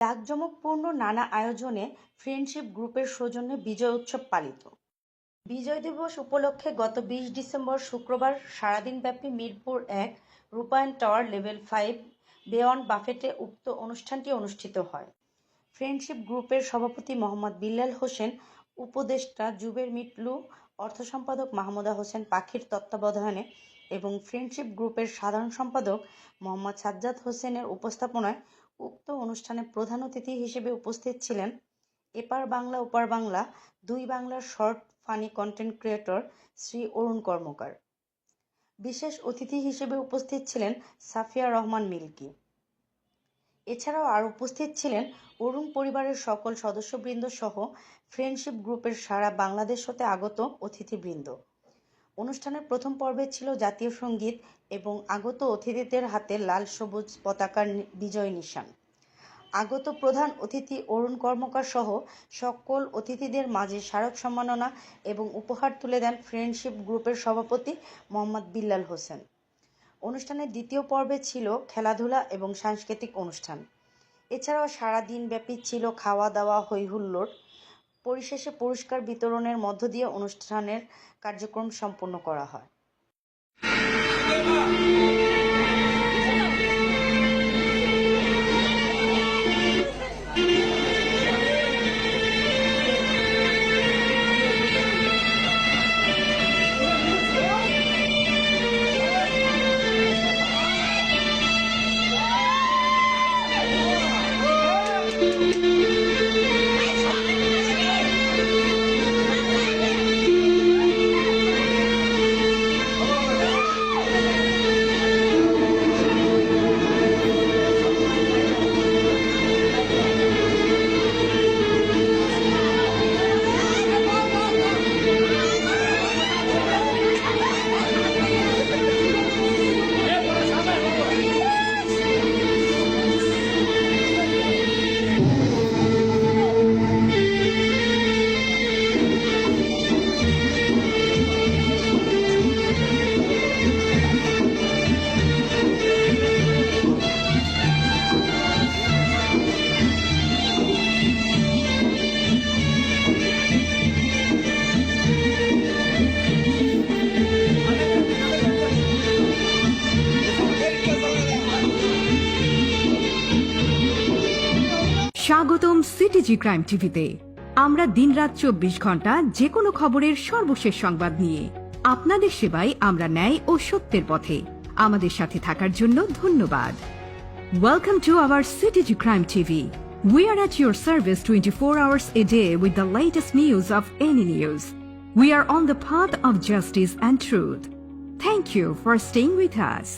জাঁকজমকপূর্ণ নানা আয়োজনে ফ্রেন্ডশিপ গ্রুপের সৌজন্যে বিজয় উৎসব পালিত। বিজয় দিবস উপলক্ষে গত বিশ ডিসেম্বর শুক্রবার সারাদিনব্যাপী মিরপুর এক Rupayan tower level five beyond বাফেটে উক্ত অনুষ্ঠানটি অনুষ্ঠিত হয়। ফ্রেন্ডশিপ গ্রুপের সভাপতি মোহাম্মদ বিল্লাল হোসেন, উপদেষ্টা জুবের মিটলু, অর্থ সম্পাদক মাহমুদা হোসেন পাখির তত্ত্বাবধানে এবং ফ্রেন্ডশিপ গ্রুপের সাধারণ সম্পাদক মোহাম্মদ সাজ্জাদ হোসেনের উপস্থাপনায় উক্ত অনুষ্ঠানে প্রধান অতিথি হিসেবে উপস্থিত ছিলেন এপার বাংলা, ওপার বাংলা, দুই বাংলার short, funny content creator Shri Arun Karmakar. বিশেষ অতিথি হিসেবে উপস্থিত ছিলেন সাফিয়া রহমান মিল্কি। এছাড়াও আর উপস্থিত ছিলেন অরুণ পরিবারের সকল সদস্যবৃন্দ সহ ফ্রেন্ডশিপ গ্রুপের সারা বাংলাদেশ হতে আগত অতিথিবৃন্দ। অনুষ্ঠানের প্রথম পর্বে ছিল জাতীয় সংগীত এবং আগত অতিথিদের হাতে লাল সবুজ পতাকার বিজয় নিশান। আগত প্রধান অতিথি অরুণ কর্মকার সহ সকল অতিথিদের মাঝে স্মারক সম্মাননা এবং উপহার তুলে দেন ফ্রেন্ডশিপ গ্রুপের সভাপতি মোহাম্মদ বিল্লাল হোসেন। অনুষ্ঠানের দ্বিতীয় পর্বে ছিল খেলাধুলা এবং সাংস্কৃতিক অনুষ্ঠান। এছাড়াও সারা দিনব্যাপী ছিল খাওয়া দাওয়া হৈহুল্লোড় পরিশেষে পুরস্কার বিতরণের মধ্য দিয়ে অনুষ্ঠানের কার্যক্রম সম্পন্ন করা হয়। স্বাগতম সিটিজি ক্রাইম টিভিতে। আমরা দিনরাত চব্বিশ ঘণ্টা যে কোনো খবরের সর্বশেষ সংবাদ নিয়ে। আপনাদের সেবায় আমরা ন্যায় ও সত্যের পথে। আমাদের সাথে থাকার জন্য ধন্যবাদ। Welcome to our CTG crime TV. We are at your service twenty four hours a day with the latest news of any news we are on the path of justice and truth thank you for staying with us